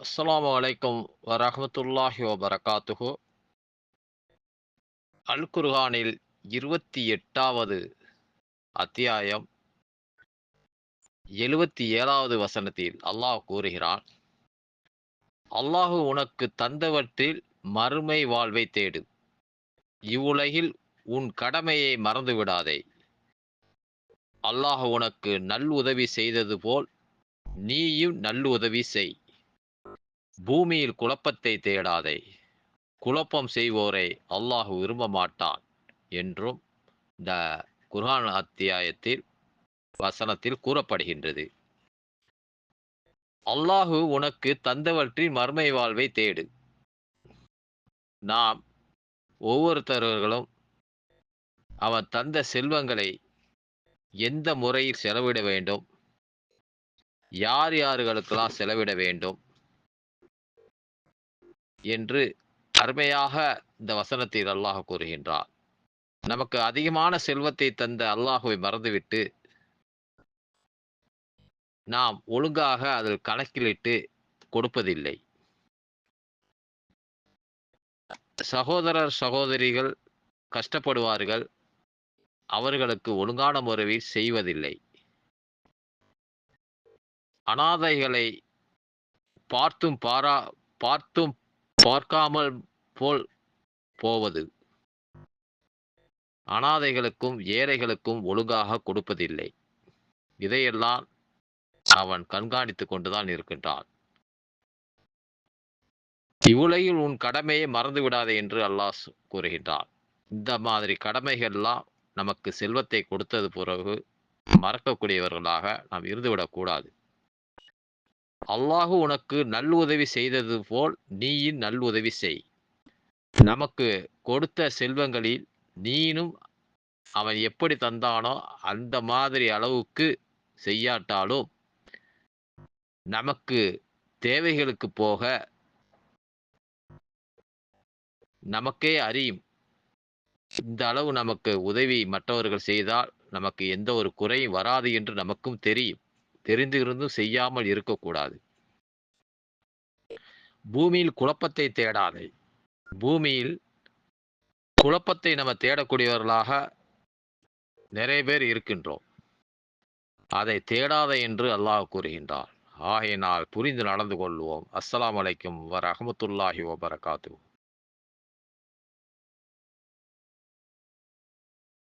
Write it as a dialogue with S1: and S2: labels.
S1: அஸ்லாம் வலைக்கம் வரமத்துல்லாஹி வபரகாத்துஹு. அல் குர்ஹானில் இருபத்தி எட்டாவது அத்தியாயம் எழுபத்தி ஏழாவது வசனத்தில் அல்லாஹ் கூறுகிறான் அல்லாஹு உனக்கு தந்தவற்றில் மறுமை வாழ்வை தேடு. இவ்வுலகில் உன் கடமையை மறந்து விடாதே. அல்லாஹ் உனக்கு நல் உதவி செய்தது போல் நீயும் நல்லுதவி செய். பூமியில் குழப்பத்தை தேடாதே. குழப்பம் செய்வோரை அல்லாஹ் விரும்ப மாட்டான் என்றும் இந்த குர்ஹான் அத்தியாயத்தில் வசனத்தில் கூறப்படுகின்றது. அல்லாஹு உனக்கு தந்தவற்றின் மர்மை வாழ்வை தேடு. நாம் ஒவ்வொருத்தர்களும் அவன் தந்த செல்வங்களை எந்த முறையில் செலவிட வேண்டும்? யார் யார்களுக்கெல்லாம் செலவிட வேண்டும்? என்று அருமையாக இந்த வசனத்தில் அல்லாஹ் கூறுகின்றார். நமக்கு அதிகமான செல்வத்தை தந்த அல்லாஹுவை மறந்துவிட்டு நாம் ஒழுங்காக அதில் கணக்கிலிட்டு கொடுப்பதில்லை. சகோதரர் சகோதரிகள் கஷ்டப்படுவார்கள். அவர்களுக்கு ஒழுங்கான முறையில் செய்வதில்லை. அனாதைகளை பார்த்தும் பாரா பார்த்தும் பார்க்காமல் போல் போவது. அனாதைகளுக்கும் ஏழைகளுக்கும் ஒழுங்காக கொடுப்பதில்லை. இதையெல்லாம் அவன் கண்காணித்து கொண்டுதான் இருக்கின்றான். இவ்வுலகில் உன் கடமையை மறந்து விடாதே என்று அல்லாஹ் கூறுகின்றான். இந்த மாதிரி கடமைகள்லாம் நமக்கு செல்வத்தை கொடுத்தது பிறகு மறக்கக்கூடியவர்களாக நாம் இருந்துவிடக்கூடாது அல்லாஹு உனக்கு நல்லுதவி செய்தது போல் நீயும் நல்லுதவி செய். நமக்கு கொடுத்த செல்வங்களில் நீனும் அவன் எப்படி தந்தானோ அந்த மாதிரி அளவுக்கு செய்யாட்டாலும் நமக்கு தேவைகளுக்கு போக நமக்கே அறியும். இந்த அளவு நமக்கு உதவி மற்றவர்கள் செய்தால் நமக்கு எந்த ஒரு குறையும் வராது என்று நமக்கும் தெரியும். தெரிந்திருந்தும் செய்யாமல் இருக்கக்கூடாது. பூமியில் குழப்பத்தை தேடாதே. பூமியில் குழப்பத்தை நம்ம தேடக்கூடியவர்களாக நிறைய பேர் இருக்கின்றோம். அதை தேடாத என்று அல்லாஹ் கூறுகின்றார் ஆகையினால் புரிந்து நடந்து கொள்வோம். அஸ்ஸலாமு அலைக்கும் வரஹமத்துல்லாஹி வபரகாத்து